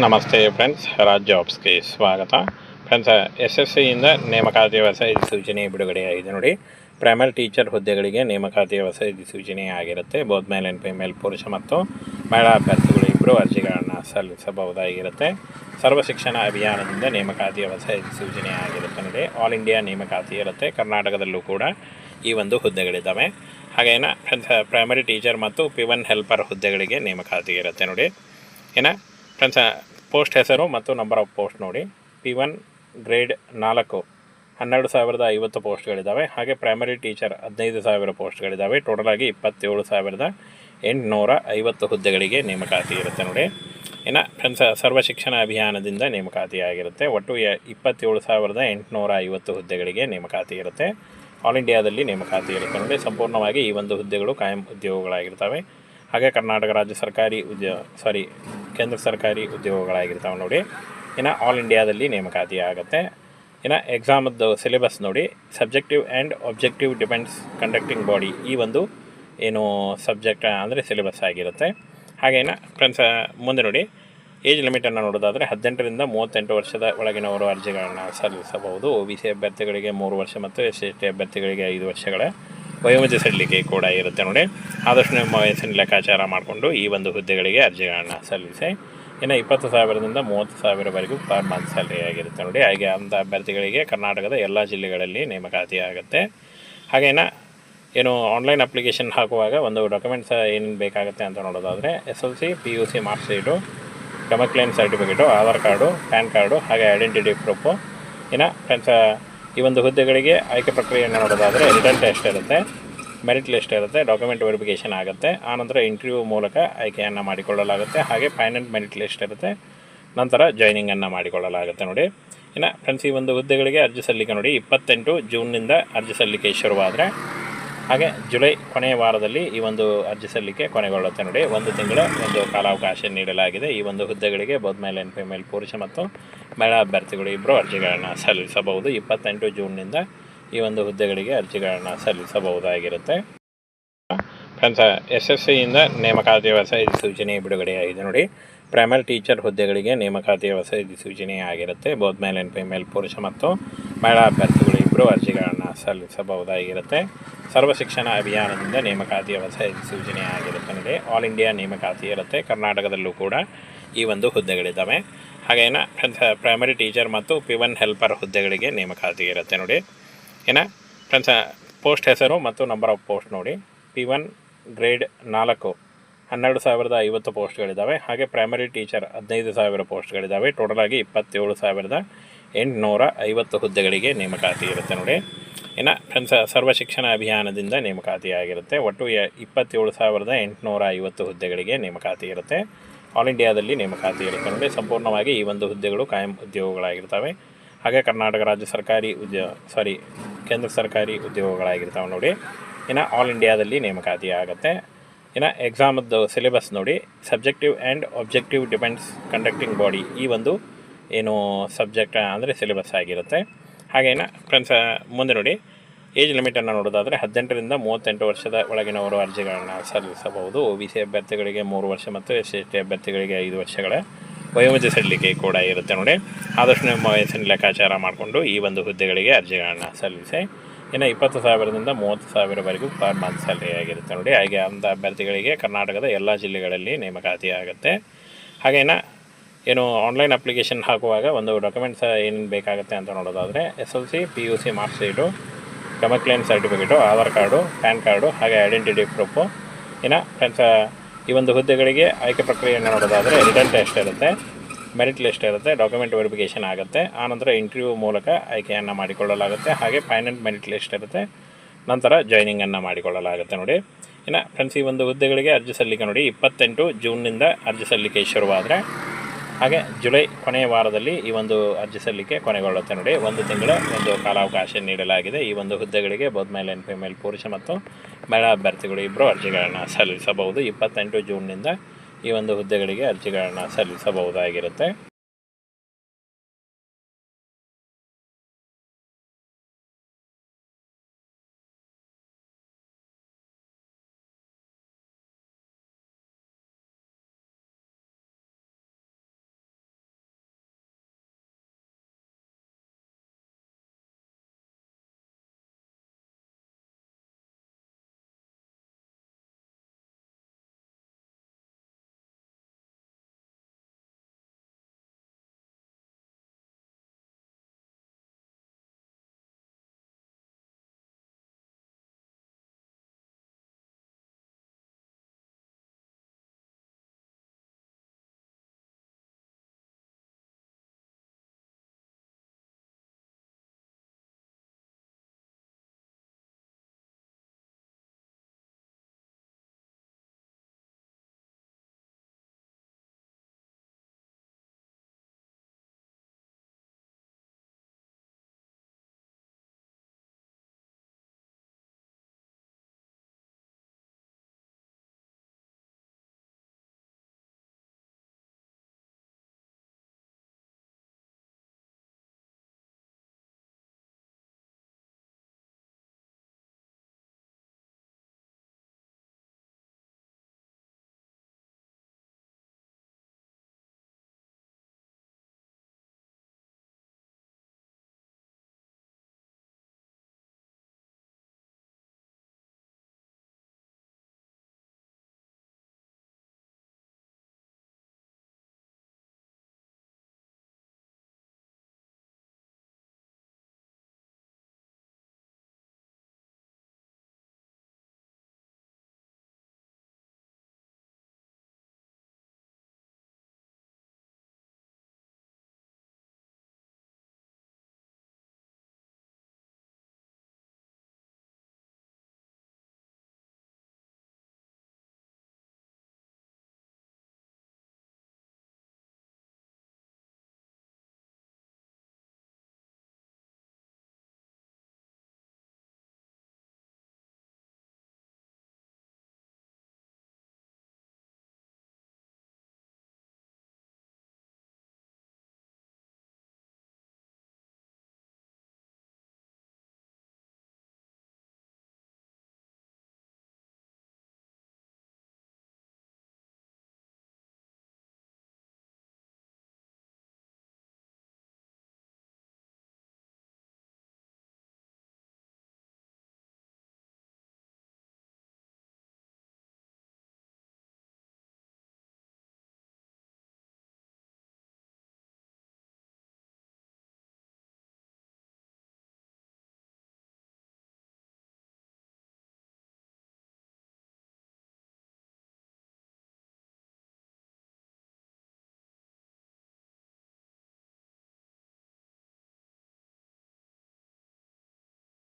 ನಮಸ್ತೆ ಫ್ರೆಂಡ್ಸ್ ರಾಜ್ ಜಾಬ್ಸ್ಗೆ ಸ್ವಾಗತ. Friends S S ಸಿಯಿಂದ ನೇಮಕಾತಿ ಹೊಸ ಸೂಚನೆ ಬಿಡುಗಡೆಯಾಗಿದೆ ನೋಡಿ. ಪ್ರೈಮರಿ ಟೀಚರ್ ಹುದ್ದೆಗಳಿಗೆ ನೇಮಕಾತಿ ಹೊಸ ಸೂಚನೆ ಆಗಿರುತ್ತೆ. ಬೋತ್ ಮೇಲ್ ಆ್ಯಂಡ್ ಫಿಮೇಲ್ ಪುರುಷ ಮತ್ತು ಮಹಿಳಾ ಅಭ್ಯರ್ಥಿಗಳು ಇಬ್ಬರು ಅರ್ಜಿಗಳನ್ನು ಸಲ್ಲಿಸಬಹುದಾಗಿರುತ್ತೆ. ಸರ್ವ ಶಿಕ್ಷಣ ಅಭಿಯಾನದಿಂದ ನೇಮಕಾತಿ ಹೊಸ ಸೂಚನೆ ಆಗಿರುತ್ತೆ ನೋಡಿ. ಆಲ್ ಇಂಡಿಯಾ ನೇಮಕಾತಿ ಇರುತ್ತೆ. ಕರ್ನಾಟಕದಲ್ಲೂ ಕೂಡ ಈ ಒಂದು ಹುದ್ದೆಗಳಿದ್ದಾವೆ. ಹಾಗೇನ ಫ್ರೆಂಡ್ಸ್ ಪ್ರೈಮರಿ ಟೀಚರ್ ಮತ್ತು ಪಿ ಒನ್ ಹೆಲ್ಪರ್ ಹುದ್ದೆಗಳಿಗೆ ನೇಮಕಾತಿ ಇರುತ್ತೆ ನೋಡಿ. ಏನ? ಫ್ರೆಂಡ್ಸ್ ಪೋಸ್ಟ್ ಹೆಸರು ಮತ್ತು ನಂಬರ್ ಆಫ್ ಪೋಸ್ಟ್ ನೋಡಿ. ಪಿ ಒನ್ ಗ್ರೇಡ್ ನಾಲ್ಕು, ಹನ್ನೆರಡು ಸಾವಿರದ ಐವತ್ತು ಪೋಸ್ಟ್ಗಳಿದ್ದಾವೆ. ಹಾಗೆ ಪ್ರೈಮರಿ ಟೀಚರ್ ಹದಿನೈದು ಸಾವಿರ ಪೋಸ್ಟ್ಗಳಿದ್ದಾವೆ. ಟೋಟಲಾಗಿ ಇಪ್ಪತ್ತೇಳು ಸಾವಿರದ ಎಂಟುನೂರ ಐವತ್ತು ಹುದ್ದೆಗಳಿಗೆ ನೇಮಕಾತಿ ಇರುತ್ತೆ ನೋಡಿ. ಇನ್ನು ಫ್ರೆಂಡ್ಸ್ ಸರ್ವ ಶಿಕ್ಷಣ ಅಭಿಯಾನದಿಂದ ನೇಮಕಾತಿ ಆಗಿರುತ್ತೆ. ಒಟ್ಟು ಇಪ್ಪತ್ತೇಳು ಸಾವಿರದ ಎಂಟುನೂರ ಐವತ್ತು ಹುದ್ದೆಗಳಿಗೆ ನೇಮಕಾತಿ ಇರುತ್ತೆ. ಆಲ್ ಇಂಡಿಯಾದಲ್ಲಿ ನೇಮಕಾತಿ ಇರುತ್ತೆ ನೋಡಿ. ಸಂಪೂರ್ಣವಾಗಿ ಈ ಒಂದು ಹುದ್ದೆಗಳು ಕಾಯಂ ಉದ್ಯೋಗಗಳಾಗಿರ್ತವೆ. ಹಾಗೆ ಕರ್ನಾಟಕ ರಾಜ್ಯ ಸರ್ಕಾರಿ ಉದ್ಯೋಗ ಸಾರಿ ಕೇಂದ್ರ ಸರ್ಕಾರಿ ಉದ್ಯೋಗಗಳಾಗಿರ್ತಾವೆ ನೋಡಿ. ಇನ್ನು ಆಲ್ ಇಂಡಿಯಾದಲ್ಲಿ ನೇಮಕಾತಿ ಆಗುತ್ತೆ. ಇನ್ನು ಎಕ್ಸಾಮದ್ದು ಸಿಲೆಬಸ್ ನೋಡಿ subjective and objective depends conducting body ಈ ಒಂದು ಏನು ಸಬ್ಜೆಕ್ಟ್ ಅಂದರೆ ಸಿಲೆಬಸ್ ಆಗಿರುತ್ತೆ. ಹಾಗೇನ ಫ್ರೆಂಡ್ಸ್ ಮುಂದೆ ನೋಡಿ ಏಜ್ ಲಿಮಿಟನ್ನು ನೋಡೋದಾದರೆ ಹದಿನೆಂಟರಿಂದ ಮೂವತ್ತೆಂಟು ವರ್ಷದ ಒಳಗಿನವರು ಅರ್ಜಿಗಳನ್ನು ಸಲ್ಲಿಸಬಹುದು. ಒ ಬಿ ಸಿ ಅಭ್ಯರ್ಥಿಗಳಿಗೆ ಮೂರು ವರ್ಷ ಮತ್ತು ಎಸ್ ಸಿ ಎಸ್ ಟಿ ಅಭ್ಯರ್ಥಿಗಳಿಗೆ ಐದು ವರ್ಷಗಳ ವಯೋಮಿತಿ ಕೂಡ ಇರುತ್ತೆ ನೋಡಿ. ಆದಷ್ಟು ನಿಮ್ಮ ವಯಸ್ಸಿನ ಲೆಕ್ಕಾಚಾರ ಮಾಡಿಕೊಂಡು ಈ ಒಂದು ಹುದ್ದೆಗಳಿಗೆ ಅರ್ಜಿಗಳನ್ನು ಸಲ್ಲಿಸಿ. ಇನ್ನು ಇಪ್ಪತ್ತು ಸಾವಿರದಿಂದ ಮೂವತ್ತು ಸಾವಿರವರೆಗೂ ಪರ್ ಮಂತ್ ಸ್ಯಾಲ್ರಿ ಆಗಿರುತ್ತೆ ನೋಡಿ. ಹಾಗೆ ಅಂಥ ಅಭ್ಯರ್ಥಿಗಳಿಗೆ ಕರ್ನಾಟಕದ ಎಲ್ಲ ಜಿಲ್ಲೆಗಳಲ್ಲಿ ನೇಮಕಾತಿ ಆಗುತ್ತೆ. ಹಾಗೇನ ಏನು ಆನ್ಲೈನ್ ಅಪ್ಲಿಕೇಶನ್ ಹಾಕುವಾಗ ಒಂದು ಡಾಕ್ಯುಮೆಂಟ್ಸ್ ಏನೇನು ಬೇಕಾಗುತ್ತೆ ಅಂತ ನೋಡೋದಾದರೆ S L C P U C mark sheet certificate Aadhaar card, PAN card, ಹಾಗೆ ಐಡೆಂಟಿಟಿ ಪ್ರೂಫು ಇನ್ನು ಫ್ರೆಂಡ್ಸ್ ಈ ಒಂದು ಹುದ್ದೆಗಳಿಗೆ ಆಯ್ಕೆ ಪ್ರಕ್ರಿಯೆಯನ್ನು ನೋಡೋದಾದರೆ ರಿಟರ್ನ್ ಟೆಸ್ಟ್ ಇರುತ್ತೆ, ಮೆರಿಟ್ ಲಿಸ್ಟ್ ಇರುತ್ತೆ ಡಾಕ್ಯುಮೆಂಟ್ ವೆರಿಫಿಕೇಷನ್ ಆಗುತ್ತೆ. ಆನಂತರ ಇಂಟರ್ವ್ಯೂ ಮೂಲಕ ಆಯ್ಕೆಯನ್ನು ಮಾಡಿಕೊಳ್ಳಲಾಗುತ್ತೆ. ಹಾಗೆ ಫೈನಲ್ ಮೆರಿಟ್ ಲಿಸ್ಟ್ ಇರುತ್ತೆ. ನಂತರ ಜಾಯ್ನಿಂಗನ್ನು ಮಾಡಿಕೊಳ್ಳಲಾಗುತ್ತೆ ನೋಡಿ. ಇನ್ನು ಫ್ರೆಂಡ್ಸ್ ಈ ಒಂದು ಹುದ್ದೆಗಳಿಗೆ ಅರ್ಜಿ ಸಲ್ಲಿಕೆ ನೋಡಿ. ಇಪ್ಪತ್ತೆಂಟು ಜೂನ್ನಿಂದ ಅರ್ಜಿ ಸಲ್ಲಿಕೆ ಶುರುವಾದರೆ ಹಾಗೆ ಜುಲೈ ಕೊನೆಯ ವಾರದಲ್ಲಿ ಈ ಒಂದು ಅರ್ಜಿ ಸಲ್ಲಿಕೆ ಕೊನೆಗೊಳ್ಳುತ್ತೆ ನೋಡಿ. ಒಂದು ತಿಂಗಳ ಒಂದು ಕಾಲಾವಕಾಶ ನೀಡಲಾಗಿದೆ. ಈ ಒಂದು ಹುದ್ದೆಗಳಿಗೆ ಬೋತ್ ಮೇಲ್ ಫಿಮೇಲ್ ಪುರುಷ ಮತ್ತು ಮಹಿಳಾ ಅಭ್ಯರ್ಥಿಗಳು ಇಬ್ಬರು ಅರ್ಜಿಗಳನ್ನು ಸಲ್ಲಿಸಬಹುದು. ಇಪ್ಪತ್ತೆಂಟು ಜೂನ್ನಿಂದ ಈ ಒಂದು ಹುದ್ದೆಗಳಿಗೆ ಅರ್ಜಿಗಳನ್ನು ಸಲ್ಲಿಸಬಹುದಾಗಿರುತ್ತೆ. ಫ್ರೆಂಡ್ಸ್, ಎಸ್ ಎಸ್ ಸಿಯಿಂದ ನೇಮಕಾತಿ ಹೊಸ ಸೂಚನೆ ಬಿಡುಗಡೆಯಾಗಿದೆ ನೋಡಿ. ಪ್ರೈಮರಿ ಟೀಚರ್ ಹುದ್ದೆಗಳಿಗೆ ನೇಮಕಾತಿ ಹೊಸ ಸೂಚನೆ ಆಗಿರುತ್ತೆ. ಬೋತ್ ಮೇಲ್ ಫಿಮೇಲ್ ಪುರುಷ ಮತ್ತು ಮಹಿಳಾ ಅಭ್ಯರ್ಥಿಗಳು ಇಬ್ಬರು ಅರ್ಜಿಗಳನ್ನು ಸಲ್ಲಿಸಬಹುದಾಗಿರುತ್ತೆ. ಸರ್ವ ಶಿಕ್ಷಣ ಅಭಿಯಾನದಿಂದ ನೇಮಕಾತಿ ಹೊಸ ಸೂಚನೆ ಆಗಿರುತ್ತೆ ನೋಡಿ ಆಲ್ ಇಂಡಿಯಾ ನೇಮಕಾತಿ ಇರುತ್ತೆ. ಕರ್ನಾಟಕದಲ್ಲೂ ಕೂಡ ಈ ಒಂದು ಹುದ್ದೆಗಳಿದ್ದಾವೆ. ಹಾಗೇನ ಪ್ರೈಮರಿ ಟೀಚರ್ ಮತ್ತು ಪಿ ಒನ್ ಹೆಲ್ಪರ್ ಹುದ್ದೆಗಳಿಗೆ ನೇಮಕಾತಿ ಇರುತ್ತೆ ನೋಡಿ. ಏನ? ಫ್ರೆಂಡ್ಸ್ ಪೋಸ್ಟ್ ಹೆಸರು ಮತ್ತು ನಂಬರ್ ಆಫ್ ಪೋಸ್ಟ್ ನೋಡಿ. ಪಿ ಒನ್ ಗ್ರೇಡ್ ನಾಲ್ಕು, ಹನ್ನೆರಡು ಸಾವಿರದ ಐವತ್ತು ಪೋಸ್ಟ್ಗಳಿದ್ದಾವೆ ಹಾಗೆ ಪ್ರೈಮರಿ ಟೀಚರ್ ಹದಿನೈದು ಸಾವಿರ ಪೋಸ್ಟ್ಗಳಿದ್ದಾವೆ ಟೋಟಲಾಗಿ ಇಪ್ಪತ್ತೇಳು ಸಾವಿರದ ಎಂಟುನೂರ ಐವತ್ತು ಹುದ್ದೆಗಳಿಗೆ ನೇಮಕಾತಿ ಇರುತ್ತೆ ನೋಡಿ. ಇನ್ನು ಫ್ರೆಂಡ್ಸ್, ಸರ್ವ ಶಿಕ್ಷಣ ಅಭಿಯಾನದಿಂದ ನೇಮಕಾತಿ ಆಗಿರುತ್ತೆ. ಒಟ್ಟು ಇಪ್ಪತ್ತೇಳು ಸಾವಿರದ ಎಂಟುನೂರ ಐವತ್ತು ಹುದ್ದೆಗಳಿಗೆ ನೇಮಕಾತಿ ಇರುತ್ತೆ. ಆಲ್ ಇಂಡಿಯಾದಲ್ಲಿ ನೇಮಕಾತಿ ಇರುತ್ತೆ ನೋಡಿ. ಸಂಪೂರ್ಣವಾಗಿ ಈ ಒಂದು ಹುದ್ದೆಗಳು ಕಾಯಂ ಉದ್ಯೋಗಗಳಾಗಿರ್ತವೆ. ಹಾಗೆ ಕರ್ನಾಟಕ ರಾಜ್ಯ ಸರ್ಕಾರಿ ಉದ್ಯೋ ಸಾರಿ ಕೇಂದ್ರ ಸರ್ಕಾರಿ ಉದ್ಯೋಗಗಳಾಗಿರ್ತಾವೆ ನೋಡಿ. ಇನ್ನು ಆಲ್ ಇಂಡಿಯಾದಲ್ಲಿ ನೇಮಕಾತಿ ಆಗುತ್ತೆ. ಇನ್ನು ಎಕ್ಸಾಮದ್ದು ಸಿಲೆಬಸ್ ನೋಡಿ. Subjective and objective depends conducting body ಈ ಒಂದು ಏನು ಸಬ್ಜೆಕ್ಟ್ ಅಂದರೆ ಸಿಲೆಬಸ್ ಆಗಿರುತ್ತೆ. ಹಾಗೇನ ಫ್ರೆಂಡ್ಸ್ ಮುಂದೆ ನೋಡಿ. ಏಜ್ ಲಿಮಿಟನ್ನು ನೋಡೋದಾದರೆ ಹದಿನೆಂಟರಿಂದ ಮೂವತ್ತೆಂಟು ವರ್ಷದ ಒಳಗಿನವರು ಅರ್ಜಿಗಳನ್ನು ಸಲ್ಲಿಸಬಹುದು. ಒ ಬಿ ಸಿ ಅಭ್ಯರ್ಥಿಗಳಿಗೆ ಮೂರು ವರ್ಷ ಮತ್ತು ಎಸ್ ಎಸ್ ಟಿ ಅಭ್ಯರ್ಥಿಗಳಿಗೆ ಐದು ವರ್ಷಗಳ ವಯೋಮಿತಿ ಸಲ್ಲಿಕೆ ಕೂಡ ಇರುತ್ತೆ ನೋಡಿ. ಆದಷ್ಟು ನಿಮ್ಮ ವಯಸ್ಸಿನ ಲೆಕ್ಕಾಚಾರ ಮಾಡಿಕೊಂಡು ಈ ಒಂದು ಹುದ್ದೆಗಳಿಗೆ ಅರ್ಜಿಗಳನ್ನು ಸಲ್ಲಿಸಿ. ಇನ್ನು ಇಪ್ಪತ್ತು ಸಾವಿರದಿಂದ ಮೂವತ್ತು ಸಾವಿರವರೆಗೂ ಪರ್ ಮಂತ್ ಸ್ಯಾಲರಿ ಆಗಿರುತ್ತೆ ನೋಡಿ. ಹಾಗೆ ಅಂಥ ಅಭ್ಯರ್ಥಿಗಳಿಗೆ ಕರ್ನಾಟಕದ ಎಲ್ಲ ಜಿಲ್ಲೆಗಳಲ್ಲಿ ನೇಮಕಾತಿ ಆಗುತ್ತೆ ಹಾಗೇನ ಏನು ಆನ್ಲೈನ್ ಅಪ್ಲಿಕೇಶನ್ ಹಾಕುವಾಗ ಒಂದು ಡಾಕ್ಯುಮೆಂಟ್ಸ್ ಏನೇನು ಬೇಕಾಗುತ್ತೆ ಅಂತ ನೋಡೋದಾದರೆ S L C P U C marks sheet ಕಮಕ್ಲೈನ್ certificate Aadhaar card PAN card ಹಾಗೆ ಐಡೆಂಟಿಟಿ ಪ್ರೂಫು ಇನ್ನು ಫ್ರೆಂಡ್ಸ್ ಈ ಒಂದು ಹುದ್ದೆಗಳಿಗೆ ಆಯ್ಕೆ ಪ್ರಕ್ರಿಯೆಯನ್ನು ನೋಡೋದಾದರೆ ರಿಟರ್ನ್ ಟೆಸ್ಟ್ ಇರುತ್ತೆ ಮೆರಿಟ್ ಲಿಸ್ಟ್ ಇರುತ್ತೆ ಡಾಕ್ಯುಮೆಂಟ್ ವೆರಿಫಿಕೇಷನ್ ಆಗುತ್ತೆ, ಆನಂತರ ಇಂಟರ್ವ್ಯೂ ಮೂಲಕ ಆಯ್ಕೆಯನ್ನು ಮಾಡಿಕೊಳ್ಳಲಾಗುತ್ತೆ, ಹಾಗೆ ಫೈನಲ್ ಮೆರಿಟ್ ಲಿಸ್ಟ್ ಇರುತ್ತೆ, ನಂತರ ಜಾಯ್ನಿಂಗನ್ನು ಮಾಡಿಕೊಳ್ಳಲಾಗುತ್ತೆ ನೋಡಿ. ಇನ್ನು ಫ್ರೆಂಡ್ಸ್ ಈ ಒಂದು ಹುದ್ದೆಗಳಿಗೆ ಅರ್ಜಿ ಸಲ್ಲಿಕೆ ನೋಡಿ, ಇಪ್ಪತ್ತೆಂಟು ಜೂನ್ನಿಂದ ಅರ್ಜಿ ಸಲ್ಲಿಕೆ ಶುರುವಾದರೆ ಹಾಗೆ ಜುಲೈ ಕೊನೆಯ ವಾರದಲ್ಲಿ ಈ ಒಂದು ಅರ್ಜಿ ಸಲ್ಲಿಕೆ ಕೊನೆಗೊಳ್ಳುತ್ತೆ ನೋಡಿ. ಒಂದು ತಿಂಗಳು ಒಂದು ಕಾಲಾವಕಾಶ ನೀಡಲಾಗಿದೆ. ಈ ಒಂದು ಹುದ್ದೆಗಳಿಗೆ ಬೋತ್ ಮೇಲ್ ಆ್ಯಂಡ್ ಫಿಮೇಲ್ ಪುರುಷ ಮತ್ತು ಮಹಿಳಾ ಅಭ್ಯರ್ಥಿಗಳು ಇಬ್ಬರು ಅರ್ಜಿಗಳನ್ನು ಸಲ್ಲಿಸಬಹುದು. ಇಪ್ಪತ್ತೆಂಟು ಜೂನ್ನಿಂದ ಈ ಒಂದು ಹುದ್ದೆಗಳಿಗೆ ಅರ್ಜಿಗಳನ್ನು ಸಲ್ಲಿಸಬಹುದಾಗಿರುತ್ತೆ.